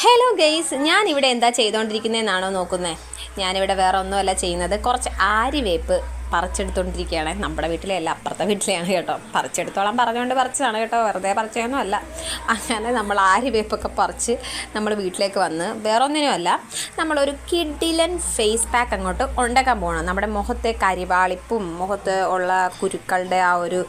Hello guys ഞാൻ ഇവിടെ എന്താ ചെയ്തുകൊണ്ടിരിക്കുന്നതെന്നാണോ നോക്കുന്നത് ഞാനിവിടെ വേറെ ഒന്നുമല്ല ചെയ്യുന്നത്. കുറച്ച് ആര്യവേപ്പ് പറിച്ചെടുത്തോണ്ടിരിക്കുകയാണ്. നമ്മുടെ വീട്ടിലെ അല്ല അപ്പുറത്തെ വീട്ടിലെയാണ് കേട്ടോ. പറിച്ചെടുത്തോളം പറഞ്ഞുകൊണ്ട് പറിച്ചതാണ് കേട്ടോ. വെറുതെ പറിച്ചതൊന്നും അല്ല. അങ്ങനെ നമ്മൾ ആര്യവേപ്പൊക്കെ പറിച്ച് നമ്മൾ വീട്ടിലേക്ക് വന്ന് വേറെ ഒന്നിനുമല്ല നമ്മളൊരു കിഡിലൻ ഫേസ് പാക്ക് അങ്ങോട്ട് ഉണ്ടാക്കാൻ പോകണം നമ്മുടെ മുഖത്തെ കരിവാളിപ്പും മുഖത്ത് ഉള്ള കുരുക്കളുടെ ആ ഒരു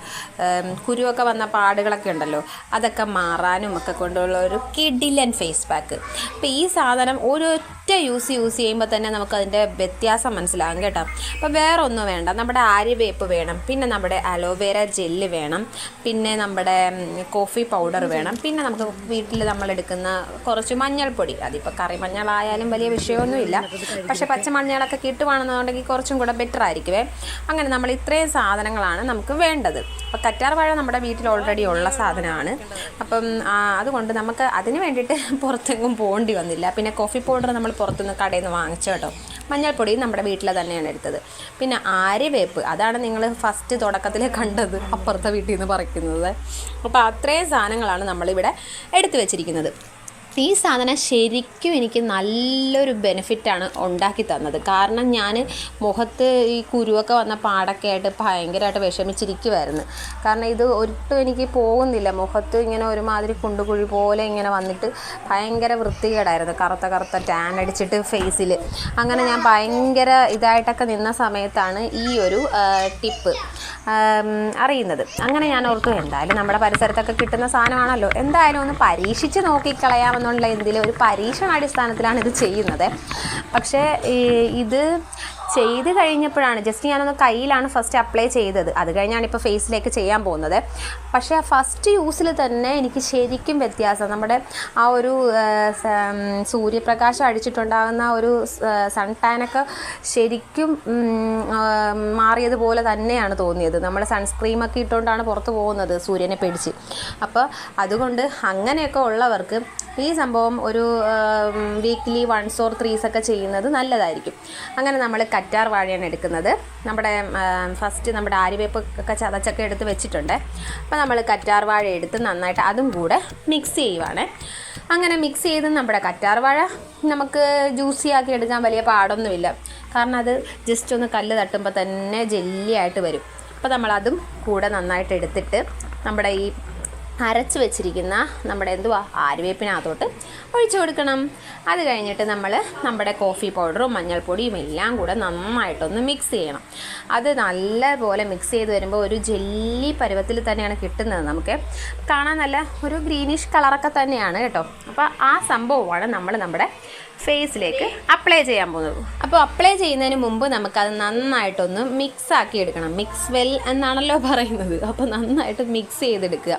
കുരുവൊക്കെ വന്ന പാടുകളൊക്കെ ഉണ്ടല്ലോ അതൊക്കെ മാറാനും ഒക്കെ കൊണ്ടുള്ള ഒരു കിഡിലൻ ഫേസ് പാക്ക് അപ്പോൾ ഈ സാധനം ഒരൊറ്റ യൂസ് യൂസ് ചെയ്യുമ്പോൾ തന്നെ നമുക്കതിന്റെ വ്യത്യാസം മനസ്സിലാകും കേട്ടോ. അപ്പോൾ വേറെ ഒന്നും വേണ്ട. നമ്മുടെ ആര്യവേപ്പ് വേണം. പിന്നെ നമ്മുടെ അലോവേര ജെല്ല് വേണം. പിന്നെ നമ്മുടെ കോഫി പൗഡർ വേണം. പിന്നെ നമുക്ക് വീട്ടിൽ നമ്മൾ എടുക്കുന്ന കുറച്ച് മഞ്ഞൾപ്പൊടി. അതിപ്പോൾ കറി മഞ്ഞളായാലും വലിയ വിഷയമൊന്നുമില്ല. പക്ഷേ പച്ചമഞ്ഞളൊക്കെ കിട്ടുവാണെന്നുണ്ടെങ്കിൽ കുറച്ചും കൂടെ ബെറ്റർ ആയിരിക്കുമേ അങ്ങനെ നമ്മൾ ഇത്രയും സാധനങ്ങളാണ് നമുക്ക് വേണ്ടത്. അപ്പോൾ കറ്റാർവാഴ നമ്മുടെ വീട്ടിൽ ഓൾറെഡി ഉള്ള സാധനമാണ്. അപ്പം അതുകൊണ്ട് നമുക്ക് അതിന് വേണ്ടിയിട്ട് പുറത്തെങ്ങും പോകേണ്ടി വന്നില്ല. പിന്നെ കോഫി പൗഡർ നമ്മൾ പുറത്തുനിന്ന് കടയിൽ നിന്ന് വാങ്ങിച്ചു കേട്ടോ. മഞ്ഞൾപ്പൊടി നമ്മുടെ വീട്ടിൽ തന്നെയാണ് എടുത്തത്. പിന്നെ ആര്യവേപ്പ് അതാണ് നിങ്ങൾ ഫസ്റ്റ് തുടക്കത്തിൽ കണ്ടത് അപ്പുറത്തെ വീട്ടിൽ നിന്ന് പറിക്കുന്നത്. അപ്പോൾ അത്രയും സാധനങ്ങളാണ് നമ്മളിവിടെ എടുത്തു വെച്ചിരിക്കുന്നത്. ഈ സാധനം ശരിക്കും എനിക്ക് നല്ലൊരു ബെനിഫിറ്റാണ് ഉണ്ടാക്കി തന്നത്. കാരണം ഞാൻ മുഖത്ത് ഈ കുരുവൊക്കെ വന്ന പാടൊക്കെ ആയിട്ട് ഭയങ്കരമായിട്ട് വിഷമിച്ചിരിക്കുമായിരുന്നു കാരണം ഇത് ഒട്ടും എനിക്ക് പോകുന്നില്ല. മുഖത്ത് ഇങ്ങനെ ഒരുമാതിരി കുണ്ടുകുഴി പോലെ ഇങ്ങനെ വന്നിട്ട് ഭയങ്കര വൃത്തികേടായിരുന്നു. കറുത്ത കറുത്ത ടാൻ അടിച്ചിട്ട് ഫേസിൽ അങ്ങനെ ഞാൻ ഭയങ്കര ഇതായിട്ടൊക്കെ നിന്ന സമയത്താണ് ഈ ഒരു ടിപ്പ് അറിയുന്നത്. അങ്ങനെ ഞാൻ ഓർത്തു എന്തായാലും നമ്മുടെ പരിസരത്തൊക്കെ കിട്ടുന്ന സാധനമാണല്ലോ. എന്തായാലും ഒന്ന് പരീക്ഷിച്ച് നോക്കിക്കളയാമെന്നുള്ള എന്തിലും ഒരു പരീക്ഷണാടിസ്ഥാനത്തിലാണ് ഇത് ചെയ്യുന്നത്. പക്ഷേ ഇത് ചെയ്ത് കഴിഞ്ഞപ്പോഴാണ് ജസ്റ്റ് ഞാനൊന്ന് കയ്യിലാണ് ഫസ്റ്റ് അപ്ലൈ ചെയ്തത്. അത് കഴിഞ്ഞാണ് ഇപ്പോൾ ഫേസിലേക്ക് ചെയ്യാൻ പോകുന്നത്. പക്ഷേ ഫസ്റ്റ് യൂസിൽ തന്നെ എനിക്ക് ശരിക്കും വ്യത്യാസം. നമ്മുടെ ആ ഒരു സൂര്യപ്രകാശം അടിച്ചിട്ടുണ്ടാകുന്ന ഒരു സൺ ടാനൊക്കെ ശരിക്കും മാറിയതുപോലെ തന്നെയാണ് തോന്നിയത്. നമ്മൾ സൺസ്ക്രീമൊക്കെ ഇട്ടുകൊണ്ടാണ് പുറത്ത് പോകുന്നത് സൂര്യനെ പേടിച്ച്. അപ്പോൾ അതുകൊണ്ട് അങ്ങനെയൊക്കെ ഉള്ളവർക്ക് ഈ സംഭവം ഒരു വീക്ക്ലി വൺസ് ഓർ ത്രീസ് ഒക്കെ ചെയ്യുന്നത് നല്ലതായിരിക്കും. അങ്ങനെ നമ്മൾ കറ്റാർ വാഴയാണ് എടുക്കുന്നത്. നമ്മുടെ ഫസ്റ്റ് നമ്മുടെ ആര്യവേപ്പ് ഒക്കെ ചതച്ചൊക്കെ എടുത്ത് വെച്ചിട്ടുണ്ട്. അപ്പോൾ നമ്മൾ കറ്റാർ വാഴ എടുത്ത് നന്നായിട്ട് അതും കൂടെ മിക്സ് ചെയ്യുവാണ്. അങ്ങനെ മിക്സ് ചെയ്ത് നമ്മുടെ കറ്റാർ വാഴ നമുക്ക് ജ്യൂസി ആക്കി എടുക്കാൻ വലിയ പാടൊന്നുമില്ല. കാരണം അത് ജസ്റ്റ് ഒന്ന് കല്ല് തട്ടുമ്പോൾ തന്നെ ജെല്ലിയായിട്ട് വരും. അപ്പോൾ നമ്മളതും കൂടെ നന്നായിട്ട് എടുത്തിട്ട് നമ്മുടെ ഈ അരച്ച് വെച്ചിരിക്കുന്ന നമ്മുടെ എന്തുവാ ആര്യവേപ്പിനകത്തോട്ട് ഒഴിച്ചു കൊടുക്കണം. അത് കഴിഞ്ഞിട്ട് നമ്മൾ നമ്മുടെ കോഫി പൗഡറും മഞ്ഞൾപ്പൊടിയും എല്ലാം കൂടെ നന്നായിട്ടൊന്ന് മിക്സ് ചെയ്യണം. അത് നല്ലപോലെ മിക്സ് ചെയ്ത് വരുമ്പോൾ ഒരു ജെല്ലി പരുവത്തിൽ തന്നെയാണ് കിട്ടുന്നത് നമുക്ക്. കാണാൻ നല്ല ഒരു ഗ്രീനിഷ് കളറൊക്കെ തന്നെയാണ് കേട്ടോ. അപ്പോൾ ആ സംഭവമാണ് നമ്മൾ നമ്മുടെ ഫേസിലേക്ക് അപ്ലൈ ചെയ്യാൻ പോകുന്നത്. അപ്പോൾ അപ്ലൈ ചെയ്യുന്നതിന് മുമ്പ് നമുക്കത് നന്നായിട്ടൊന്ന് മിക്സ് ആക്കി എടുക്കണം. മിക്സ് വെൽ എന്നാണല്ലോ പറയുന്നത്. അപ്പോൾ നന്നായിട്ട് മിക്സ് ചെയ്തെടുക്കുക.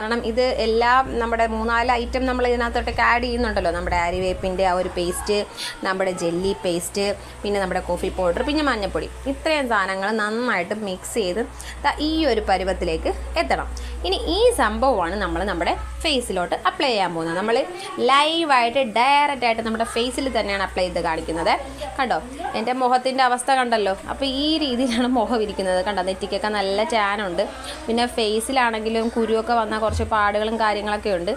കാരണം ഇത് എല്ലാം നമ്മുടെ മൂന്നാൽ ഐറ്റം നമ്മൾ ഇതിനകത്തോട്ടൊക്കെ ആഡ് ചെയ്യുന്നുണ്ടല്ലോ. നമ്മുടെ അരിവേപ്പിന്റെ ആ ഒരു പേസ്റ്റ് നമ്മുടെ ജെല്ലി പേസ്റ്റ് പിന്നെ നമ്മുടെ കോഫി പൗഡർ പിന്നെ മഞ്ഞൾപ്പൊടി ഇത്രയും സാധനങ്ങൾ നന്നായിട്ട് മിക്സ് ചെയ്ത് ഈ ഒരു പരുവത്തിലേക്ക് എത്തണം. ഇനി ഈ സംഭവമാണ് നമ്മൾ നമ്മുടെ ഫേസിലോട്ട് അപ്ലൈ ചെയ്യാൻ പോകുന്നത്. നമ്മൾ ലൈവായിട്ട് ഡയറക്റ്റ് ആയിട്ട് നമ്മുടെ ഫേസിൽ തന്നെയാണ് അപ്ലൈ ചെയ്ത് കാണിക്കുന്നത്. കണ്ടോ? എന്റെ മുഖത്തിന്റെ അവസ്ഥ കണ്ടല്ലോ? അപ്പോൾ ഈ രീതിയിലാണ് മുഖം ഇരിക്കുന്നത്. കണ്ടോ? നെറ്റിക്കൊക്കെ നല്ല ചാനുണ്ട് പിന്നെ ഫേസിലാണെങ്കിലും കുരുവൊക്കെ വന്ന കുറച്ച് പാടുകളും കാര്യങ്ങളൊക്കെ ഉണ്ട്.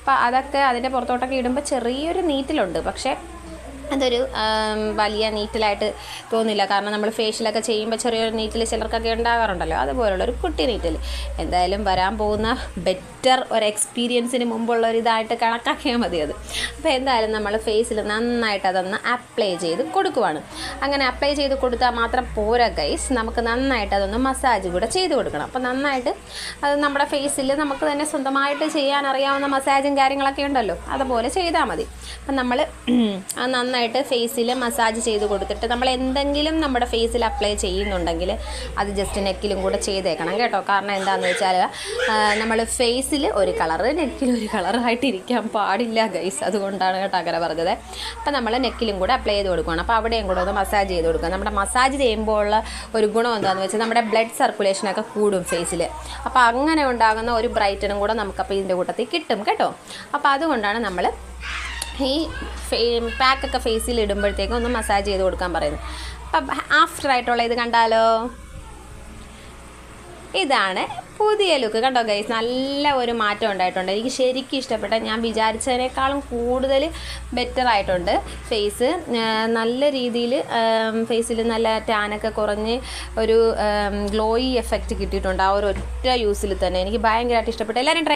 അപ്പോൾ അതൊക്കെ അതിന്റെ പുറത്തോട്ടൊക്കെ ഇടുമ്പോൾ ചെറിയൊരു നീറ്റിലുണ്ട്. പക്ഷേ അതൊരു വലിയ നീറ്റലായിട്ട് തോന്നില്ല. കാരണം നമ്മൾ ഫേഷ്യലൊക്കെ ചെയ്യുമ്പോൾ ചെറിയൊരു നീറ്റിൽ ചിലർക്കൊക്കെ ഉണ്ടാകാറുണ്ടല്ലോ. അതുപോലുള്ളൊരു കുട്ടി നീറ്റിൽ എന്തായാലും വരാൻ പോകുന്ന ബെറ്റർ ഒരു എക്സ്പീരിയൻസിന് മുമ്പുള്ള ഒരു ഇതായിട്ട് കണക്കാക്കിയാൽ മതി അത്. അപ്പോൾ എന്തായാലും നമ്മൾ ഫേസിൽ നന്നായിട്ട് അതൊന്ന് അപ്ലൈ ചെയ്ത് കൊടുക്കുവാണ്. അങ്ങനെ അപ്ലൈ ചെയ്ത് കൊടുത്താൽ മാത്രം പോരാ ഗൈസ് നമുക്ക് നന്നായിട്ട് അതൊന്ന് മസാജ് കൂടെ ചെയ്ത് കൊടുക്കണം. അപ്പോൾ നന്നായിട്ട് അത് നമ്മുടെ ഫേസിൽ നമുക്ക് തന്നെ സ്വന്തമായിട്ട് ചെയ്യാൻ അറിയാവുന്ന മസാജും കാര്യങ്ങളൊക്കെ ഉണ്ടല്ലോ. അതുപോലെ ചെയ്താൽ മതി. അപ്പം നമ്മൾ അത് നന്നായിട്ട് ഫേസിൽ മസാജ് ചെയ്ത് കൊടുത്തിട്ട് നമ്മൾ എന്തെങ്കിലും നമ്മുടെ ഫേസിൽ അപ്ലൈ ചെയ്യുന്നുണ്ടെങ്കിൽ അത് ജസ്റ്റ് നെക്കിലും കൂടെ ചെയ്തേക്കണം കേട്ടോ. കാരണം എന്താണെന്ന് വെച്ചാൽ നമ്മൾ ഫേസിൽ ഒരു കളറ് നെക്കിൽ ഒരു കളറായിട്ട് പാടില്ല ഗൈസ് അതുകൊണ്ടാണ് കേട്ടോ അങ്ങനെ പറഞ്ഞത്. അപ്പം നമ്മൾ നെക്കിലും കൂടെ അപ്ലൈ ചെയ്ത് കൊടുക്കുകയാണ് അപ്പോൾ അവിടെയും കൂടെ ഒന്ന് മസാജ് ചെയ്ത് കൊടുക്കുക. നമ്മുടെ മസാജ് ചെയ്യുമ്പോൾ ഉള്ള ഒരു ഗുണം എന്താണെന്ന് വെച്ചാൽ നമ്മുടെ ബ്ലഡ് സർക്കുലേഷനൊക്കെ കൂടും ഫേസിൽ അപ്പോൾ അങ്ങനെ ഉണ്ടാകുന്ന ഒരു ബ്രൈറ്റനും കൂടെ നമുക്കപ്പോൾ ഇതിന്റെ കൂട്ടത്തിൽ കിട്ടും കേട്ടോ. അപ്പോൾ അതുകൊണ്ടാണ് നമ്മൾ ഈ ഫേ പാക്കൊക്കെ ഫേസിൽ ഇടുമ്പോഴത്തേക്കും ഒന്ന് മസാജ് ചെയ്ത് കൊടുക്കാൻ പറയുന്നു. അപ്പം ആഫ്റ്റർ ആയിട്ടുള്ള ഇത് കണ്ടാലോ? ഇതാണ് പുതിയ ലുക്ക് കണ്ടോ ഗൈസ് നല്ല ഒരു മാറ്റം ഉണ്ടായിട്ടുണ്ട്. എനിക്ക് ശരിക്കും ഇഷ്ടപ്പെട്ട ഞാൻ വിചാരിച്ചതിനേക്കാളും കൂടുതൽ ബെറ്റർ ആയിട്ടുണ്ട് ഫേസ് നല്ല രീതിയിൽ ഫേസിൽ നല്ല ടാനൊക്കെ കുറഞ്ഞ് ഒരു ഗ്ലോയി എഫക്റ്റ് കിട്ടിയിട്ടുണ്ട് ആ ഒരു ഒറ്റ യൂസിൽ തന്നെ. എനിക്ക് ഭയങ്കരമായിട്ട് ഇഷ്ടപ്പെട്ടു. എല്ലാവരും